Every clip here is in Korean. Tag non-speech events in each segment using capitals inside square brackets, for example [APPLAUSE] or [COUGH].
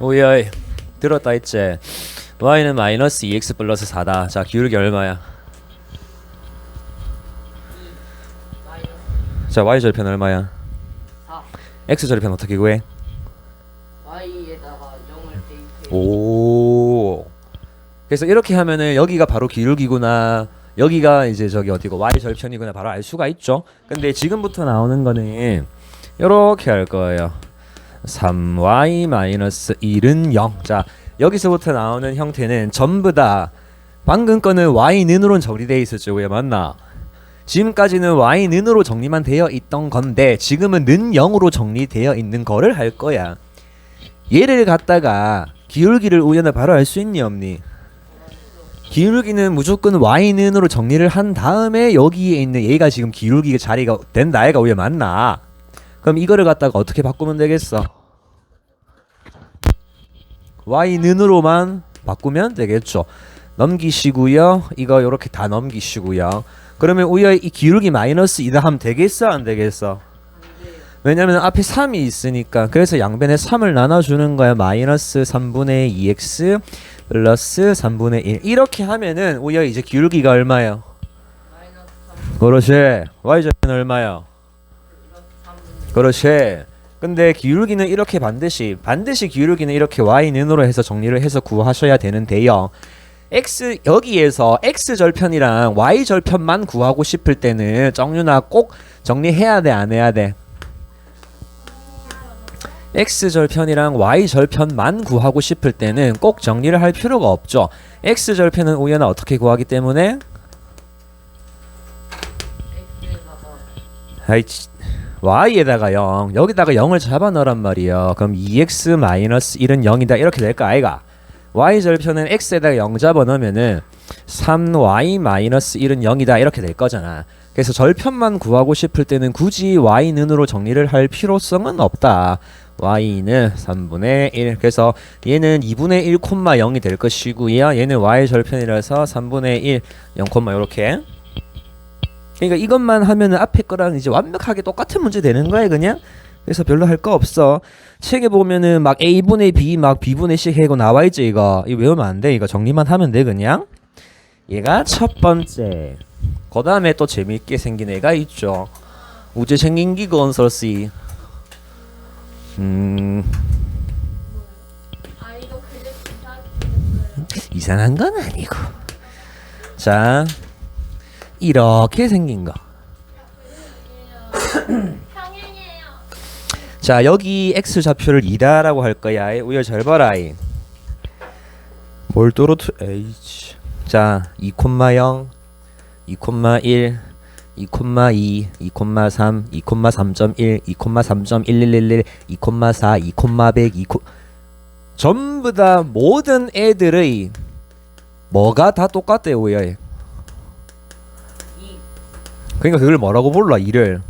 오이 들었다 했지 y는 마이너스 2x 플러스 4다. 자 기울기 얼마야? 자 y 절편 얼마야? 4 x 절편 어떻게 구해? y에다가 0을 대입해. 오. 그래서 이렇게 하면은 여기가 바로 기울기구나. 여기가 이제 저기 어디고 y 절편이구나 바로 알 수가 있죠. 근데 지금부터 나오는 거는 이렇게 할 거예요 3y 마이너스 1은 0 자 여기서부터 나오는 형태는 전부 다 방금 거는 y는으로 정리되어 있었죠 왜 맞나 지금까지는 y는으로 정리만 되어 있던 건데 지금은 는 0으로 정리되어 있는 거를 할 거야 얘를 갖다가 기울기를 우연히 바로 알 수 있니 없니? 기울기는 무조건 y는으로 정리를 한 다음에 여기에 있는 얘가 지금 기울기 자리가 된다 얘가 왜 맞나? 그럼 이거를 갖다가 어떻게 바꾸면 되겠어? Y는으로만 바꾸면 되겠죠. 넘기시고요. 이거 이렇게 다 넘기시고요. 그러면 우여 이 기울기 마이너스 2다 하면 되겠어 안 되겠어? 왜냐면 앞에 3이 있으니까 그래서 양변에 3을 나눠주는 거야 마이너스 3분의 2x 플러스 3분의 1 이렇게 하면은 오히려 이제 기울기가 얼마예요? 마이너스 3 그렇지? 플러스 3분의 그렇지 근데 기울기는 이렇게 반드시 반드시 기울기는 이렇게 y는으로 해서 정리를 해서 구하셔야 되는데요 x 여기에서 x 절편이랑 y 절편만 구하고 싶을 때는 정윤아 꼭 정리해야 돼 안 해야 돼? x 절편이랑 y 절편만 구하고 싶을 때는 꼭 정리를 할 필요가 없죠. x 절편은 우연히 어떻게 구하기 때문에 아이 치- y에다가 0 여기다가 0을 잡아 넣으란 말이에요. 그럼 2x 마이너스 1은 0이다 이렇게 될까 아이가? y 절편은 x에다가 0 잡아 넣으면은 3y 마이너스 1은 0이다 이렇게 될 거잖아. 그래서 절편만 구하고 싶을 때는 굳이 y는으로 정리를 할 필요성은 없다. y는 3분의 1 그래서 얘는 2분의 1 콤마 0이 될 것이고요. 얘는 y 절편이라서 3분의 1 0 콤마 이렇게 그러니까 이것만 하면은 앞에 거랑 이제 완벽하게 똑같은 문제 되는 거야 그냥? 그래서 별로 할 거 없어. 책에 보면은 막 a분의 b 막 b분의 c 해고 나와 있지 이거. 이거 외우면 안 돼. 이거 정리만 하면 돼 그냥. 얘가 첫 번째. 그 다음에 또 재미있게 생긴 애가 있죠. 우주 생긴 기 건설시 음. 이상한 건 아니고. 자 이렇게 생긴 거. [COUGHS] 자 여기 x 좌표를 2다라고 할 거야 우여 잘 봐라 이. 뭘 또로트 h 자 2 0 2 1 2 2 2 3 2 3.1 2 3.1111 2 4 2 100 2 전부 다 모든 애들의 뭐가 다 똑같대요 우여 2 그러니까 그걸 뭐라고 불러? 이를.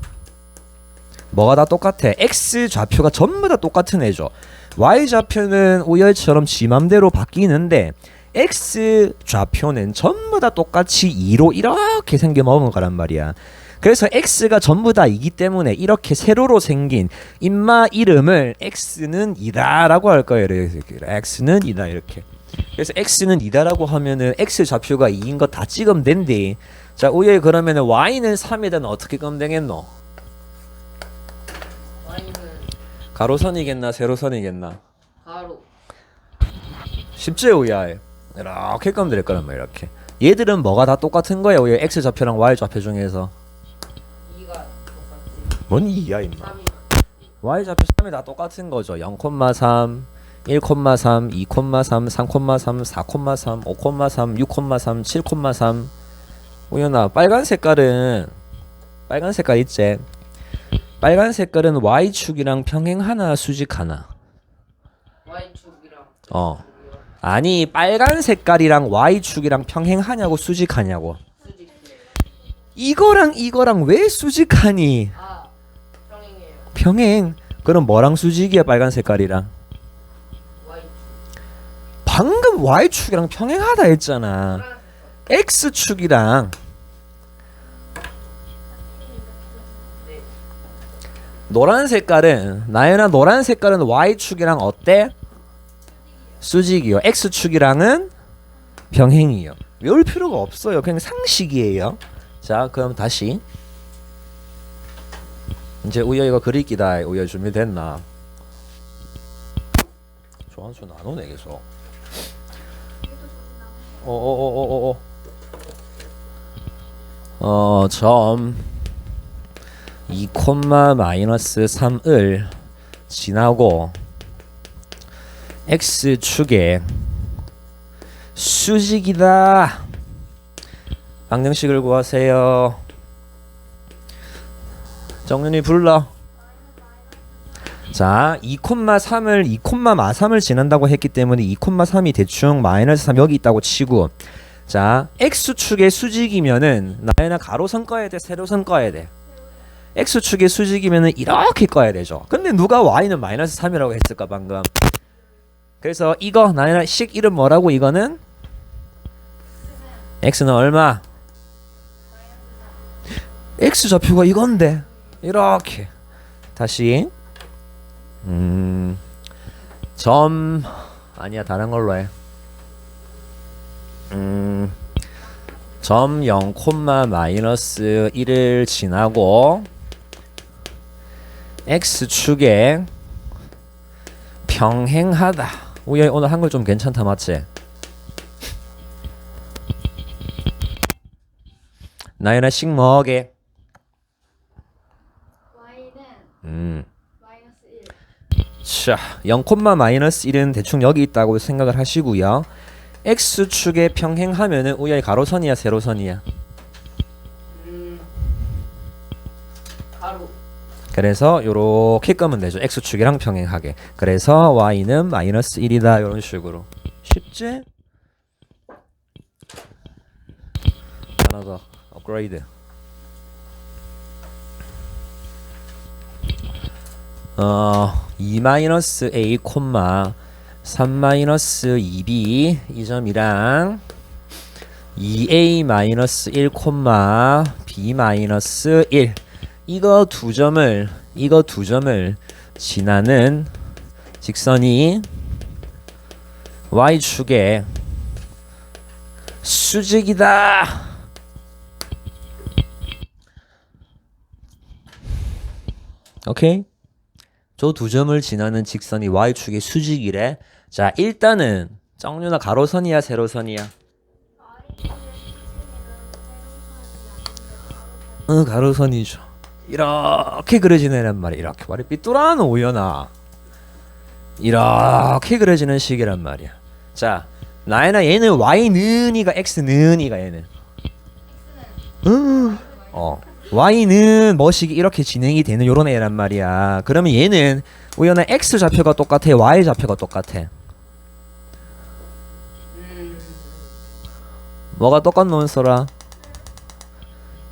뭐가 다 똑같아? X 좌표가 전부 다 똑같은 애죠. Y 좌표는 우열처럼 지 맘대로 바뀌는데 x 좌표는 전부 다 똑같이 2로 이렇게 생겨 먹은 거란 말이야. 그래서 x가 전부 다 이기 때문에 이렇게 세로로 생긴 인마 이름을 x는 이다라고 할 거예요. x는 이다 이렇게. 그래서 x는 이다라고 하면은 x 좌표가 2인 거 다 찍으면 된대 자 우에 그러면은 y는 3이다는 어떻게 되겠노? y는 가로선이겠나 세로선이겠나? 가로. 쉽지 우야 이렇게 끄면 될 거란 말이야 이렇게. 얘들은 뭐가 다 똑같은 거야 우야 x 좌표랑 y 좌표 중에서? 2가 똑같지. 뭔 2야 임마. 3이 y 좌표 3이 다 똑같은 거죠. 0,3 1,3 2,3 3,3 4,3 5,3 6,3 7,3 우연아 빨간 색깔은 빨간 색깔 있지? 빨간 색깔은 y축이랑 평행하나 수직하나. Y축이랑 어. 아니 빨간 색깔이랑 y축이랑 평행하냐고 수직하냐고. 이거랑 이거랑 왜 수직하니? 아 평행이에요. 평행? 그럼 뭐랑 수직이야 빨간 색깔이랑? Y축. 방금 y축이랑 평행하다 했잖아. 파란색 x축이랑 네 노란 색깔은 나연아 노란 색깔은 y축이랑 어때? 수직이요. x축이랑은 평행이요. 외울 필요가 없어요. 그냥 상식이에요. 자, 그럼 다시 이제 우여이가 그리기다. 우여 준비됐나? 조한수 안 오네 계속. 어어어어어 어, 점 2, 마이너스 3을 지나고 x축에 수직이다. 방정식을 구하세요. 정윤이 불러. 자, 2,3을 2, 마3을 지난다고 했기 때문에 2, 3이 대충 마이너스 3 여기 있다고 치고 자, x축의 수직이면은 나연아 가로선 꺼야 돼, 세로선 꺼야 돼. x축의 수직이면은 이렇게 꺼야 되죠. 근데 누가 y는 마이너스 3이라고 했을까 방금? 그래서 이거 나연아 식 이름 뭐라고 이거는? x는 얼마? x 좌표가 이건데 이렇게 다시 음, 점 아니야 다른 걸로 해. 음, 점 0, 마이너스 1을 지나고 x축에 평행하다. 우야 오늘 한글 좀 괜찮다 맞지? 나연아 식 뭐게? Y는 음. 마이너스 1. 자, 0, 마이너스 1은 대충 여기 있다고 생각을 하시고요. X축에 평행하면은 우야의 가로선이야, 세로선이야. 음. 가로. 그래서 요렇게 끄면 되죠. x축이랑 평행하게. 그래서 y는 마이너스 1이다. 이런 식으로. 쉽지? 하나 더 업그레이드. 어, 2 마이너스 a 콤마 3 마이너스 2b 이 점이랑 2a 마이너스 1 콤마 b 마이너스 1 이거 두 점을 이거 두 점을 지나는 직선이 y축의 수직이다. 오케이? 저 두 점을 지나는 직선이 y축의 수직이래. 자, 일단은 정류나 가로선이야, 세로선이야? 응, 가로선이죠. 이렇게 그려지는 애란 말이야. 이렇게 말이 삐뚤어는 오연아. 이렇게 그려지는 식이란 말이야. 자, 나연아 얘는 y는 이가 x는 이가 얘는. 응. 어. Y는 뭐식이 이렇게 진행이 되는 요런 애란 말이야. 그러면 얘는 우연한 x 좌표가 똑같아, y 좌표가 똑같아. 음. 뭐가 똑같노 소라?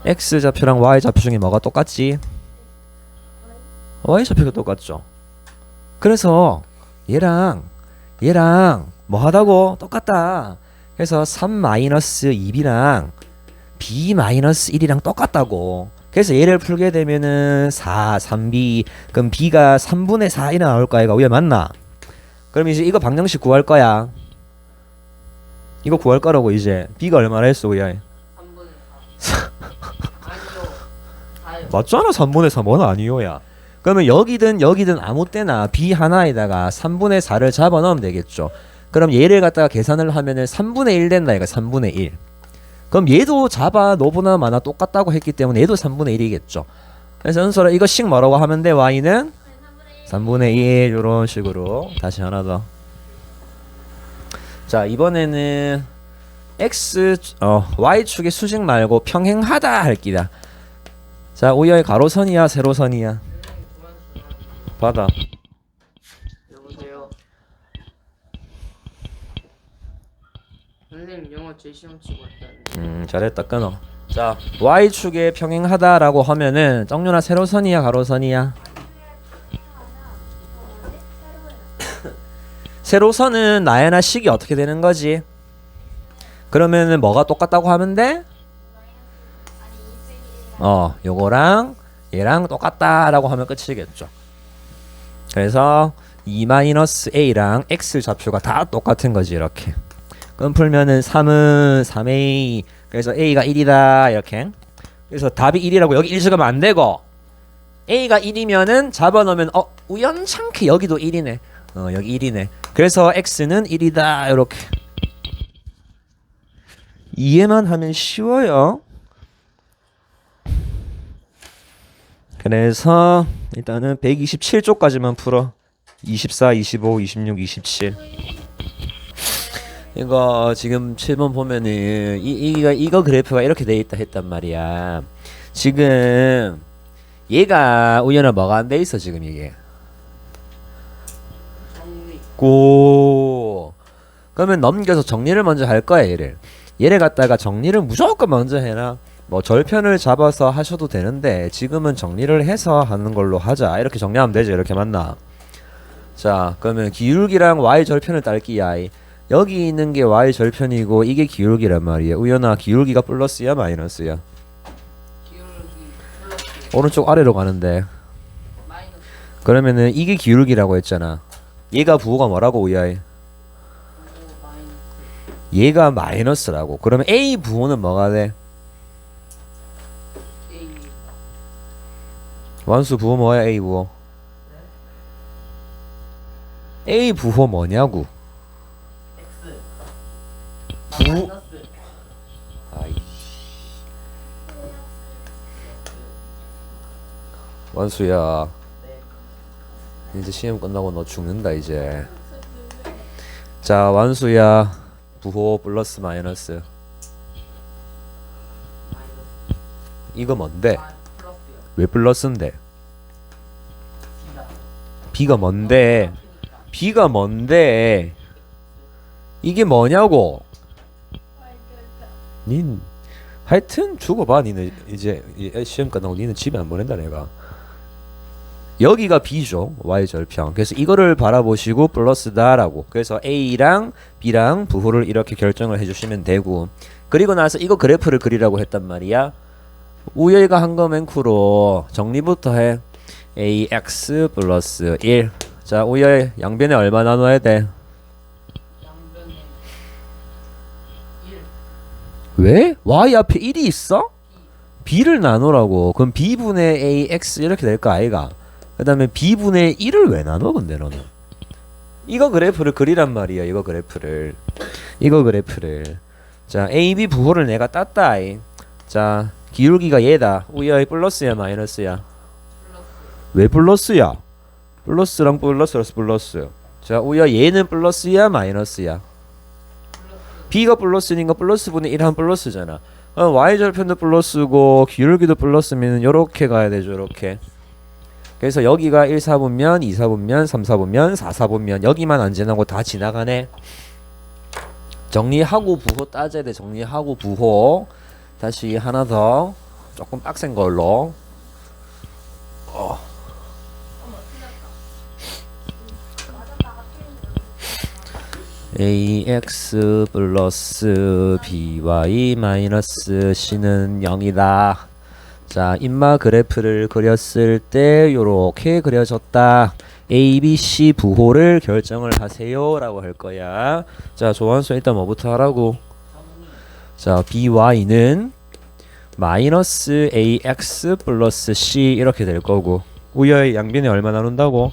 x 좌표랑 y 좌표 중에 뭐가 똑같지? y 좌표가 똑같죠. 그래서 얘랑 얘랑 뭐 하다고 똑같다. 그래서 3 마이너스 2b랑 b 마이너스 1이랑 똑같다고. 그래서 얘를 풀게 되면은 4, 3b 그럼 b가 3분의 4이나 나올 거야. 이거 왜 맞나? 그럼 이제 이거 방정식 구할 거야. 이거 구할 거라고 이제 b가 얼마나 했어, 우야? 3분의 4. 아니요. 4요. 맞잖아 3분의 4 뭐는 아니요야 그러면 여기든 여기든 아무 때나 b 하나에다가 3분의 4를 잡아 넣으면 되겠죠 그럼 얘를 갖다가 계산을 하면은 3분의 1 된다 얘가 3분의 1 그럼 얘도 잡아 너보다 많아 똑같다고 했기 때문에 얘도 3분의 1이겠죠 그래서 이거 식 뭐라고 하면 돼 y는 3분의 1 이런 식으로 다시 하나 더 자 이번에는 x 어 y축의 수직 말고 평행하다 할 기다 자, 오야의 가로선이야, 세로선이야? 받아. 선생님 영어 제 시험 치고 왔다는데. 음, 잘했다. 끊어. 자, y축에 평행하다라고 하면은 정윤아 세로선이야, 가로선이야? 세로선은 [COUGHS] 나야나 식이 어떻게 되는 거지? 그러면은 뭐가 똑같다고 하면 돼? 어, 요거랑 얘랑 똑같다라고 하면 끝이겠죠. 그래서 2 마이너스 a랑 x 좌표가 다 똑같은 거지 이렇게. 그럼 풀면은 3은 3a 그래서 a가 1이다 이렇게. 그래서 답이 1이라고 여기 1 적으면 안 되고 a가 1이면은 잡아놓으면 어 우연찮게 여기도 1이네. 어 여기 1이네. 그래서 x는 1이다 이렇게. 이해만 하면 쉬워요. 그래서 일단은 127쪽까지만 풀어. 24, 25, 26, 27. 이거 지금 7번 보면은 이 이거 이거 그래프가 이렇게 돼 있다 했단 말이야. 지금 얘가 우연히 뭐가 안 돼 있어 지금 이게. 고. 그러면 넘겨서 정리를 먼저 할 거야 얘를. 얘를 갖다가 정리를 무조건 먼저 해라. 뭐 절편을 잡아서 하셔도 되는데 지금은 정리를 해서 하는 걸로 하자. 이렇게 정리하면 되죠. 이렇게 맞나? 자, 그러면 기울기랑 y 절편을 딸기야. 여기 있는 게 y 절편이고 이게 기울기란 말이야. 우연아 기울기가 플러스야 마이너스야? 오른쪽 아래로 가는데. 마이너스 그러면은 이게 기울기라고 했잖아. 얘가 부호가 뭐라고 마이너스 얘가 마이너스라고. 그러면 A 부호는 뭐가 돼? A 완수 부호 뭐야 A 부호? A 부호 뭐냐고? X 부- 마이너스 아이. 완수야. 이제 시험 끝나고 너 죽는다 이제. 자 완수야. 부호 플러스 마이너스. 이거 뭔데? 왜 플러스인데? B가 뭔데? B가 뭔데? 이게 뭐냐고? 닌. 하여튼 죽어봐 니는 이제 이 시험 끝나고 니는 집에 안 보낸다 내가. 여기가 B죠 Y 절편. 그래서 이거를 바라보시고 플러스다라고. 그래서 A랑 B랑 부호를 이렇게 결정을 해주시면 되고. 그리고 나서 이거 그래프를 그리라고 했단 말이야. 우열이가 한거 맨쿠로 정리부터 해. AX 플러스 1 자 우열 양변에 얼마 나눠야 돼? 양변에 1 왜? y 앞에 1이 있어? b를 나누라고. 그럼 b분의 ax 이렇게 될 거 아이가? 그 다음에 b분의 1을 왜 나눠 근데 너는? 이거 그래프를 그리란 말이야 이거 그래프를 이거 그래프를 자 a, b 부호를 내가 땄다 아이. 자 기울기가 얘다 우야 플러스야 마이너스야 왜 플러스야? 플러스랑 플러스라서 플러스 자 우야 얘는 플러스야 마이너스야 b가 플러스니까 플러스 분의 1 한 플러스잖아. 어, y 절편도 플러스고 기울기도 플러스면 요렇게 가야 되죠. 요렇게. 그래서 여기가 1, 4분면, 2, 4분면, 3, 4분면, 4, 4분면 여기만 안 지나고 다 지나가네. 정리하고 부호 따져야 돼. 정리하고 부호. 다시 하나 더 조금 빡센 걸로. Ax 플러스 by 마이너스 c는 0이다. 자, 인마 그래프를 그렸을 때 요렇게 그려졌다. a, b, c 부호를 결정을 하세요 라고 할 거야. 자, 조한수 일단 뭐부터 하라고? 자, by는 마이너스 ax 플러스 c 이렇게 될 거고 우여의 양변에 얼마 나눈다고?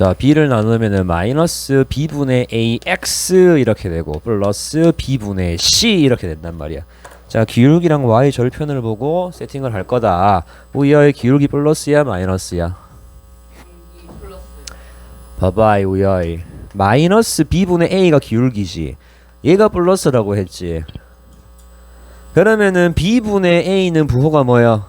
자 b를 나누면은 마이너스 b분의 ax 이렇게 되고 플러스 b분의 c 이렇게 된단 말이야. 자 기울기랑 y 절편을 보고 세팅을 할 거다. 우여의 기울기 플러스야 마이너스야? 봐봐 이 우여의 마이너스 b분의 a가 기울기지. 얘가 플러스라고 했지. 그러면은 b분의 a는 부호가 뭐야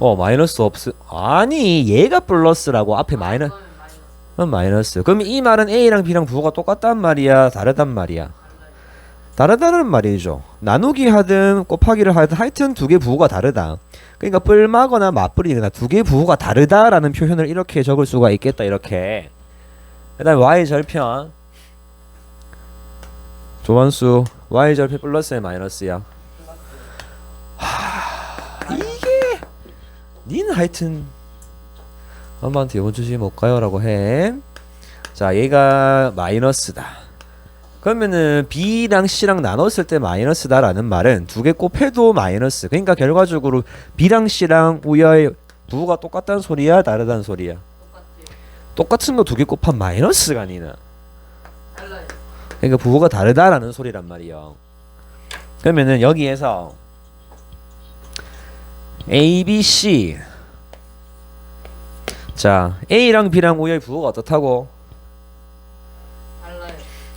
어 마이너스 없어 아니 얘가 플러스라고 앞에 마이너스 이거는 마이너스 그럼 마이너스. 그럼 이 말은 A랑 B랑 부호가 똑같단 말이야, 다르단 말이야. 다르다는 말이죠. 나누기 하든 곱하기를 하든 하여튼 두 개 부호가 다르다. 그러니까 뿔마거나 맞불이거나 두 개 부호가 다르다라는 표현을 이렇게 적을 수가 있겠다. 이렇게. 그 다음 y 절편. 조원수 y 절편 플러스에 마이너스야. 하, 니는 하여튼 엄마한테 이번 주시 못 가요라고 해. 자, 얘가 마이너스다. 그러면은 B랑 C랑 나눴을 때 마이너스다라는 말은 두 개 곱해도 마이너스. 그러니까 결과적으로 B랑 C랑 우여의 부호가 똑같다는 소리야, 다르다는 소리야. 똑같은 거 두 개 곱한 마이너스가 아니나. 달라요. 그러니까 부호가 다르다라는 소리란 말이요. 그러면은 여기에서 A, B, C 자 A랑 B랑 우여의 부호가 어떻다고? 달라요.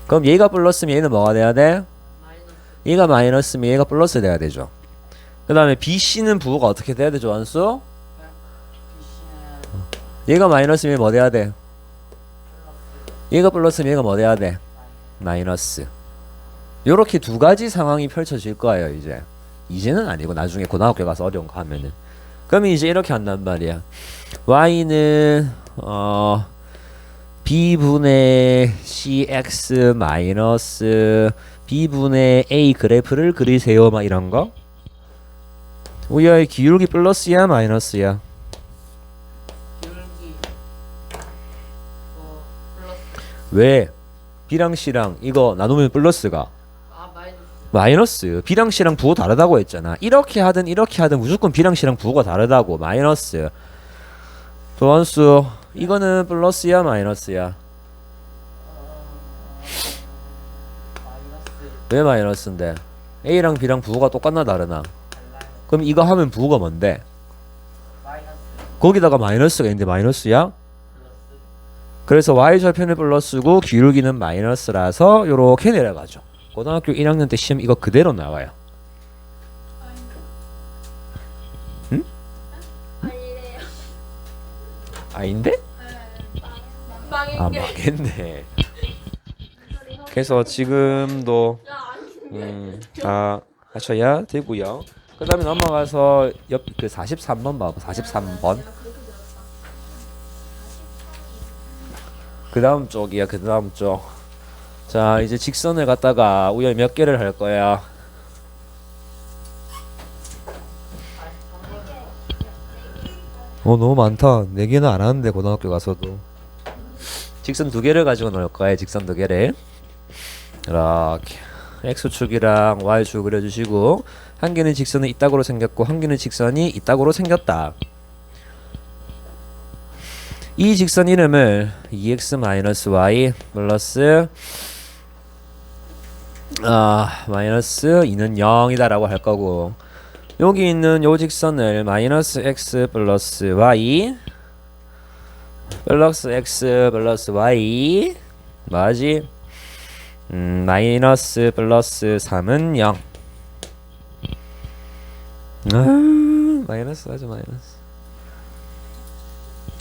그럼 얘가 플러스면 얘는 뭐가 돼야 돼? 마이너스. 얘가 마이너스면 얘가 플러스 돼야 되죠. 그 다음에 B, C는 부호가 어떻게 돼야 되죠? BC는 얘가 마이너스면 뭐 돼야 돼? 얘가 플러스면 얘가 뭐 돼야 돼? 마이너스. 요렇게 두 가지 상황이 펼쳐질 거예요, 이제. 이제는 아니고 나중에 고등학교 가서 어려운 거 하면은. 그러면 이제 이렇게 한단 말이야. y는 어 b분의 cx 마이너스 b분의 a 그래프를 그리세요, 막 이런 거. 우야의 기울기 플러스야 마이너스야? 기울기 어 플러스 왜? b랑 c랑 이거 나누면 플러스가 아 마이너스. B랑 C랑 부호 다르다고 했잖아. 이렇게 하든 이렇게 하든 무조건 B랑 C랑 부호가 다르다고. 마이너스. 도원수. 이거는 플러스야 마이너스야? 왜 마이너스인데? A랑 B랑 부호가 똑같나 다르나? 그럼 이거 하면 부호가 뭔데? 거기다가 마이너스가 있는데 마이너스야? 그래서 y절편은 플러스고 기울기는 마이너스라서 요렇게 내려가죠 고등학교 1학년 때 시험 이거 그대로 나와요. 아닌데? 아 망했네. 그래서 지금도 음, 다 하셔야 되고요. 그다음에 넘어가서 옆 그 43번 봐봐. 43번. 그다음 쪽이야. 그다음 쪽. 자, 이제 직선을 갖다가 우연 몇 개를 할 거야. 어 너무 많다. 네 개는 안 하는데 고등학교 가서도. 직선 두 개를 가지고 놀 거예요. 직선 두 개를. 이렇게 x축이랑 y축 그려주시고 한 개는 직선이 이따구로 생겼고 한 개는 직선이 이따구로 생겼다. 이 직선 이름을 2x-y 플러스 아 마이너스 2는 0이다 라고 할 거고 여기 있는 요 직선을 마이너스 x 플러스 y 플러스 x 플러스 y 맞지? 음, 마이너스 플러스 3은 0 아, 마이너스 하죠 마이너스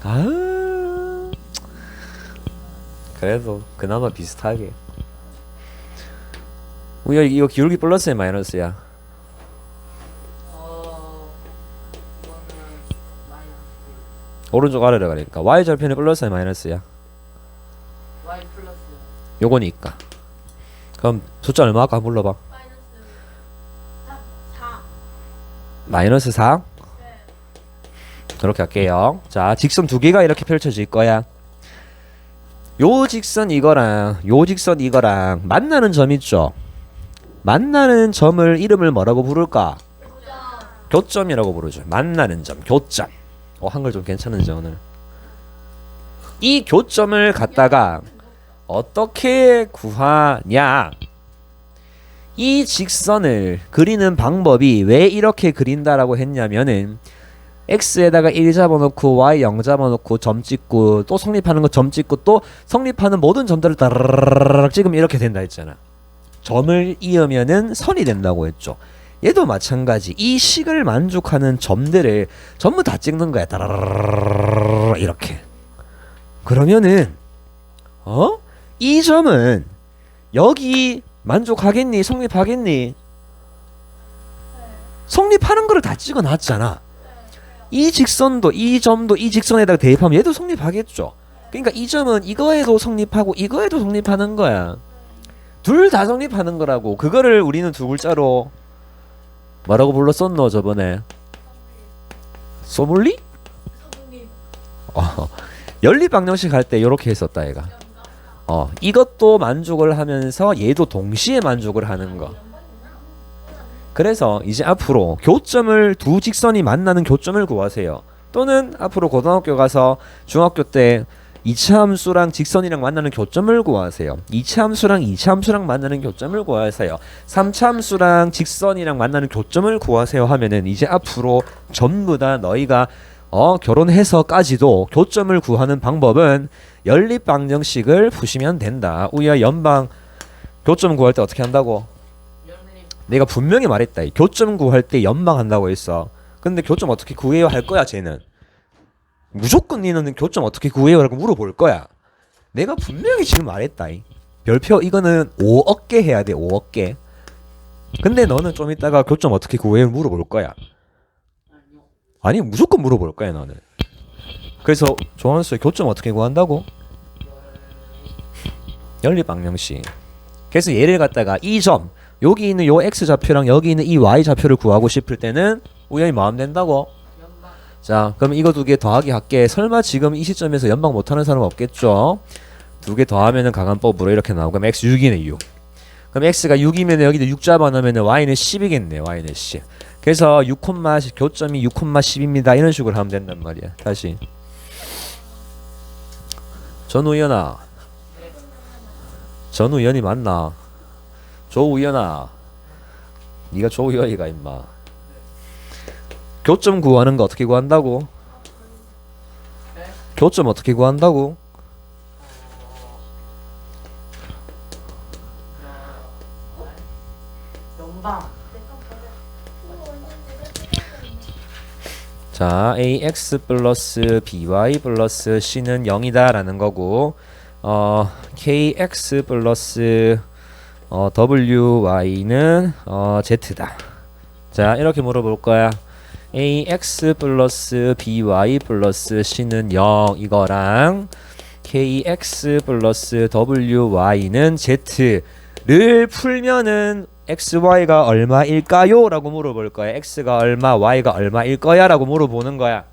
아 그래도 그나마 비슷하게 우야 이거 기울기 플러스야 마이너스야. 오른쪽 아래로 가니까 y 절편이 플러스야 마이너스야. y 플러스 요거니까. 그럼 숫자 얼마 아까? 불러봐. 마이너스 4. 마이너스 4 네. 그렇게 할게요. 자 직선 두 개가 이렇게 펼쳐질 거야. 요 직선 이거랑 요 직선 이거랑 만나는 점 있죠 만나는 점을 이름을 뭐라고 부를까? 교점 이라고 부르죠. 만나는 점 교점. 어 한글 좀 괜찮은지 오늘? 이 교점을 갖다가 어떻게 구하냐? 이 직선을 그리는 방법이 왜 이렇게 그린다라고 했냐면은 x에다가 1 잡아놓고 y 0 잡아놓고 점 찍고 또 성립하는 거 점 찍고 또 성립하는 모든 점들을 따라락 찍으면 이렇게 된다 했잖아 점을 이으면은 선이 된다고 했죠 얘도 마찬가지 이 식을 만족하는 점들을 전부 다 찍는 거야 이렇게 그러면은 어? 이 점은 여기 만족하겠니? 성립하겠니? 성립하는 거를 다 찍어 놨잖아. 이 직선도 이 점도 이 직선에다가 대입하면 얘도 성립하겠죠. 그러니까 이 점은 이거에도 성립하고 이거에도 성립하는 거야. 둘 다 성립하는 거라고. 그거를 우리는 두 글자로 뭐라고 불렀었노 저번에? 서부님 어, 연립 방정식 할 때 이렇게 했었다 얘가. 어, 이것도 만족을 하면서 얘도 동시에 만족을 하는 거. 그래서 이제 앞으로 교점을 두 직선이 만나는 교점을 구하세요. 또는 앞으로 고등학교 가서 중학교 때 이차 함수랑 직선이랑 만나는 교점을 구하세요. 이차 함수랑 이차 함수랑 만나는 교점을 구하세요. 삼차 함수랑 직선이랑 만나는 교점을 구하세요 하면은 이제 앞으로 전부 다 너희가 어, 결혼해서까지도 교점을 구하는 방법은 연립 방정식을 푸시면 된다. 우리가 연방 교점 구할 때 어떻게 한다고? 내가 분명히 말했다. 이 교점 구할 때 연방한다고 했어. 근데 교점 어떻게 구해요 할 거야, 쟤는. 무조건 니는 교점 어떻게 구해요 라고 물어볼 거야. 내가 분명히 지금 말했다. 이. 별표 이거는 5억 개 해야 돼, 5억 개. 근데 너는 좀 이따가 교점 어떻게 구해요 물어볼 거야. 아니, 무조건 물어볼 거야, 너는. 그래서 조한수의 교점 어떻게 구한다고? 연립 방정식. 그래서 얘를 갖다가 이 점, 여기 있는 요 x 좌표랑 여기 있는 이 y 좌표를 구하고 싶을 때는 우연히 마음 된다고. 자, 그럼 이거 두 개 더하기 할게. 설마 지금 이 시점에서 연방 못하는 사람 없겠죠? 두 개 더하면은 가간법으로 이렇게 나오고 그럼 x 6이네 6. 그럼 x가 6이면 여기도 6 잡아놓으면 y는 10이겠네. y는 10. 그래서 6, 교점이 6, 10입니다. 이런 식으로 하면 된단 말이야. 다시. 전우연아. 전우연이 맞나? 조우연아. 네가 조우연이가 임마. 교점 구하는 거 어떻게 구한다고? 네? 교점 어떻게 구한다고? 자, ax 플러스 by 플러스 c는 0이다 라는 거고, 어, kx 플러스 어, wy는 어, z다. 자, 이렇게 물어볼 거야. Ax 플러스 by 플러스 c는 0 이거랑 kx 플러스 wy는 z를 풀면은 xy가 얼마일까요? 라고 물어볼 거야. x가 얼마, y가 얼마일 거야? 라고 물어보는 거야.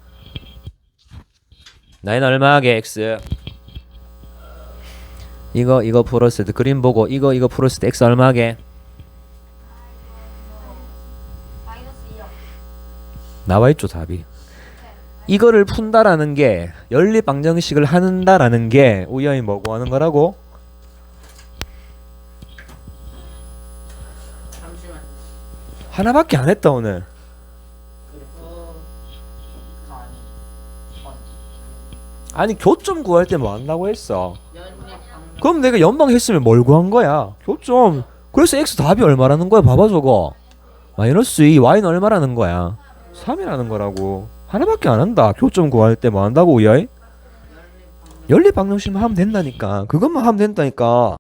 나인 얼마게 x? 이거 이거 때 그림 보고 이거 이거 때 x 얼마게? 마이너스 2요 나와 있죠 답이. 이거를 푼다라는 게 연립 방정식을 한다라는 게 우연히 뭐고 하는 거라고? 잠시만 하나밖에 안 했다 오늘. 아니 교점 구할 때 뭐 한다고 했어? 그럼 내가 연방 했으면 뭘 구한 거야? 교점. 그래서 x 답이 얼마라는 거야? 봐봐 저거. 마이너스 2, y는 얼마라는 거야? 3이라는 거라고. 하나밖에 안 한다. 교점 구할 때 뭐 한다고 방 연립 방정식만 하면 된다니까. 그것만 하면 된다니까.